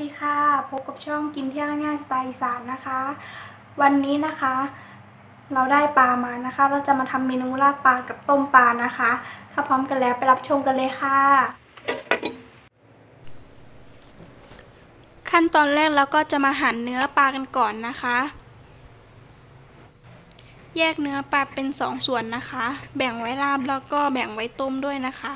ดีค่ะ พบกับช่องกินเที่ยวง่ายสไตล์อีสานนะคะ วันนี้นะคะ เราได้ปลามานะคะ เราจะมาทำเมนูลาบปลากับต้มปลานะคะ ถ้าพร้อมกันแล้วไปรับชมกันเลยค่ะ ขั้นตอนแรกเราก็จะมาหั่นเนื้อปลากันก่อนนะคะ แยกเนื้อปลาเป็นสองส่วนนะคะ แบ่งไว้ลาบแล้วก็แบ่งไว้ต้มด้วยนะคะ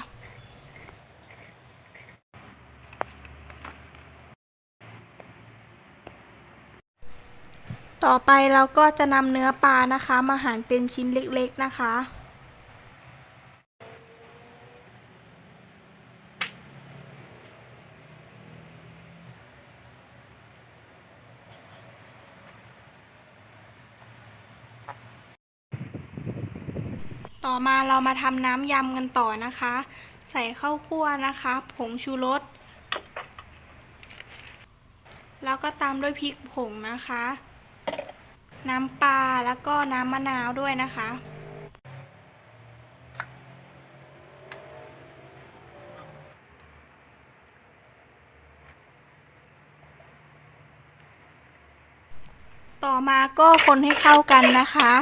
ต่อไปเราก็จะนำเนื้อปลานะคะ มาหั่นเป็นชิ้นเล็กๆนะคะ ต่อมาเรามาทำน้ำยำกันต่อนะคะ ใส่ข้าวคั่วนะคะ ผงชูรสแล้วก็ตามด้วยพริกผงนะคะ น้ำปลาแล้วก็น้ำมะนาวด้วยนะคะ ต่อมาก็คนให้เข้ากันนะคะ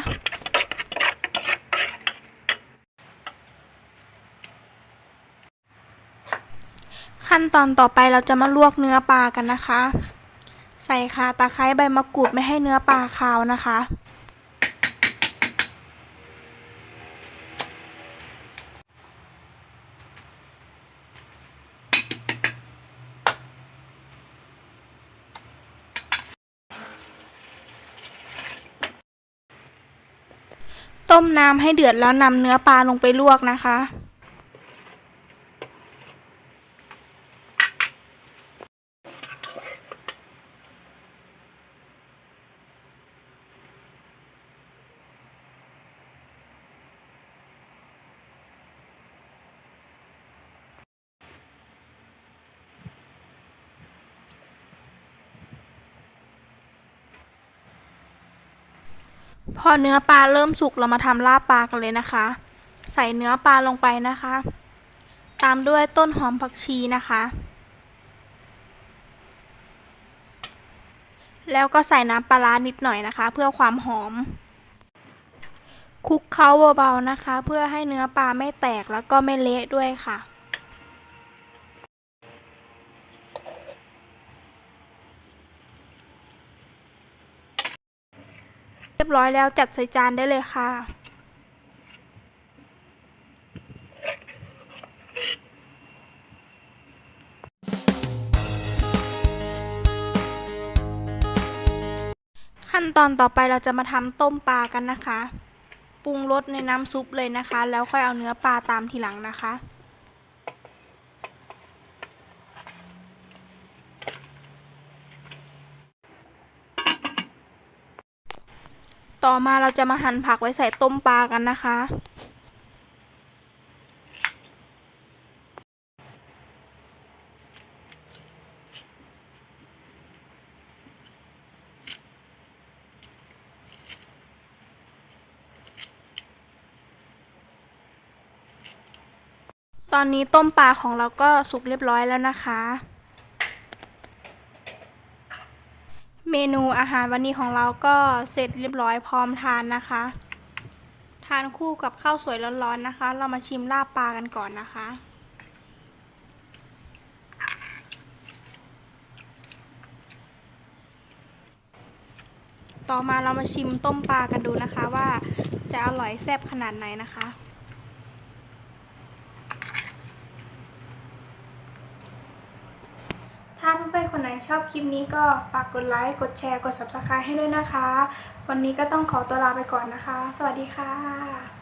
ขั้นตอนต่อไปเราจะมาลวกเนื้อปลากันนะคะ ใส่ข่าตะไคร้ใบมะกรูดไม่ให้เนื้อปลาคาวนะคะ ต้มน้ำให้เดือดแล้วนำเนื้อปลาลงไปลวกนะคะ พอเนื้อปลาเริ่มสุกเรามาทำลาบปลากันเลยนะคะ ใส่เนื้อปลาลงไปนะคะ ตามด้วยต้นหอมผักชีนะคะ แล้วก็ใส่น้ำปลาร้านิดหน่อยนะคะ เพื่อความหอม คลุกเคล้าเบาๆนะคะ เพื่อให้เนื้อปลาไม่แตกแล้วก็ไม่เละด้วยค่ะ รียบร้อยแล้วจัดใส่จานได้เลยค่ะ ขั้นตอนต่อไปเราจะมาทำต้มปลากันนะคะ ปรุงรสในน้ำซุปเลยนะคะ แล้วค่อยเอาเนื้อปลาตามทีหลังนะคะ ต่อมาเราจะมาหั่นผักไว้ใส่ต้มปลากันนะคะ ตอนนี้ต้มปลาของเราก็สุกเรียบร้อยแล้วนะคะ เมนูอาหารวันนี้ของเราก็เสร็จเรียบร้อยพร้อมทานนะคะ ทานคู่กับข้าวสวยร้อนๆนะคะ เรามาชิมลาบปลากันก่อนนะคะ ต่อมาเรามาชิมต้มปลากันดูนะคะว่าจะอร่อยแซ่บขนาดไหนนะคะ ถ้าเพื่อนๆคนไหน ชอบคลิปนี้ก็ฝากกดไลค์ กดแชร์ กด subscribe ให้ด้วยนะคะ วันนี้ก็ต้องขอตัวลาไปก่อนนะคะ สวัสดีค่ะ